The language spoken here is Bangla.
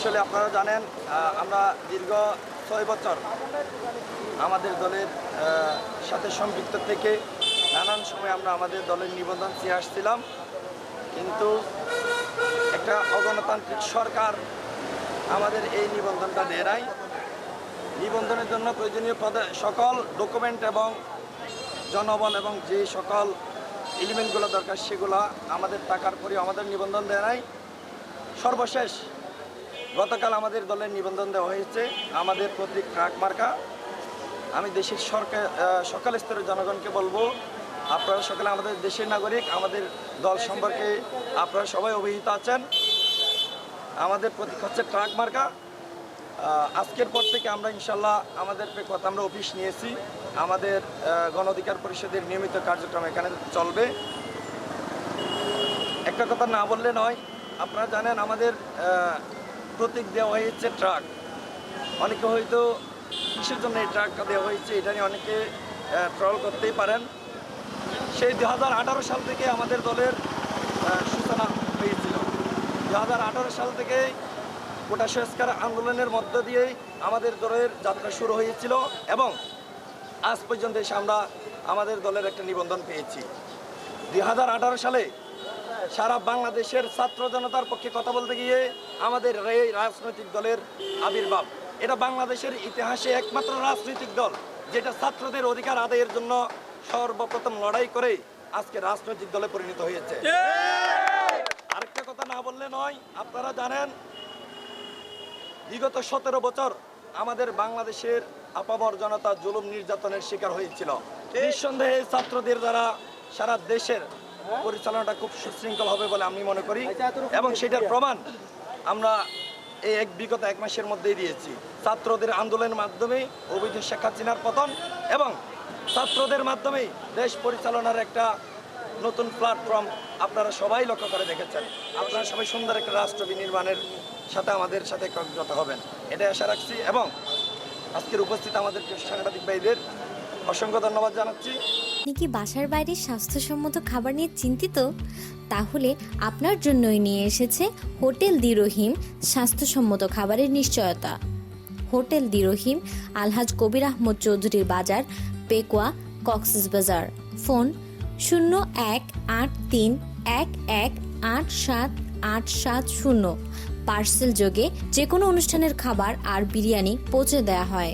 আসলে আপনারা জানেন আমরা দীর্ঘ ছয় বছর আমাদের দলের সাথে সম্পৃক্ত থেকে নানান সময় আমরা আমাদের দলের নিবন্ধন চেয়ে আসছিলাম। কিন্তু একটা অগণতান্ত্রিক সরকার আমাদের এই নিবন্ধনটা দেয় নিবন্ধনের জন্য প্রয়োজনীয় পদে- সকল ডকুমেন্ট এবং জনবল এবং যে সকল এলিমেন্টগুলো দরকার, সেগুলো আমাদের টাকার পরে আমাদের নিবন্ধন দেয় নাই। সর্বশেষ গতকাল আমাদের দলের নিবন্ধন দেওয়া হয়েছে। আমাদের প্রতীক ট্রাক মার্কা। আমি দেশের সরকার সকাল স্তরের জনগণকে বলব, আপনারা সকলে আমাদের দেশের নাগরিক, আমাদের দল সম্পর্কে আপনারা সবাই অভিহিত আছেন। আমাদের প্রতীক হচ্ছে ট্রাক মার্কা। আজকের পর থেকে আমরা ইনশাল্লাহ আমাদের কথা আমরা অফিস নিয়েছি। আমাদের গণ অধিকার পরিষদের নিয়মিত কার্যক্রম এখানে চলবে। একটা কথা না বললে নয়, আপনারা জানেন আমাদের প্রতীক দেওয়া হয়েছে ট্রাক। অনেকে হয়তো কিসের জন্য এই ট্রাকটা দেওয়া হয়েছে এটা নিয়ে অনেকে ট্রল করতেই পারেন। সেই দু হাজার আঠারো সাল থেকে আমাদের দলের সূচনা হয়েছিল। দু হাজার আঠারো সাল থেকে কোটা সংস্কার আন্দোলনের মধ্য দিয়েই আমাদের দলের যাত্রা শুরু হয়েছিল এবং আজ পর্যন্ত এসে আমরা আমাদের দলের একটা নিবন্ধন পেয়েছি। দু হাজার আঠারো সালে সারা বাংলাদেশের ছাত্র জনতার পক্ষে কথা বলতে গিয়ে আমাদের এই রাজনৈতিক দলের আবির্ভাব। এটা বাংলাদেশের ইতিহাসে একমাত্র রাজনৈতিক দল যেটা ছাত্রদের অধিকার আদায়ের জন্য সর্বপ্রথম লড়াই করে আজকে রাজনৈতিক দলে পরিণত হয়েছে। আরেকটা কথা না বললে নয় আপনারা জানেন বিগত সতেরো বছর আমাদের বাংলাদেশের আপামর জনতা জুলুম নির্যাতনের শিকার হয়েছিল। নিঃসন্দেহে ছাত্রদের দ্বারা সারা দেশের পরিচালনাটা খুব সুশৃঙ্খল হবে বলে আমি মনে করি। এবং সেটার প্রমাণ আমরা এই এক বিগত এক মাসের মধ্যেই দিয়েছি। ছাত্রদের আন্দোলনের মাধ্যমে অবৈধ শেখ হাসিনার পতন এবং ছাত্রদের মাধ্যমেই দেশ পরিচালনার একটা নতুন প্ল্যাটফর্ম আপনারা সবাই লক্ষ্য করে দেখেছেন। আপনারা সবাই সুন্দর একটা রাষ্ট্র বিনির্মাণের সাথে আমাদের সাথে একত্রিত হবেন। এটাই আশা রাখছি এবং আজকের উপস্থিত আমাদের সাংবাদিক ভাইদের অসংখ্য ধন্যবাদ জানাচ্ছি। আপনি কি বাসার বাইরে স্বাস্থ্যসম্মত খাবার নিয়ে চিন্তিত? তাহলে আপনার জন্যই নিয়ে এসেছে হোটেল দি রহিম স্বাস্থ্যসম্মত খাবারের নিশ্চয়তা। হোটেল দি রহিম, আলহাজ কবির আহমদ চৌধুরীর বাজার, পেকুয়া, কক্সেস বাজার। ফোন শূন্য এক আট তিন এক এক আট সাত আট সাত শূন্য। পার্সেল যোগে যে কোনো অনুষ্ঠানের খাবার আর বিরিয়ানি পৌঁছে দেওয়া হয়।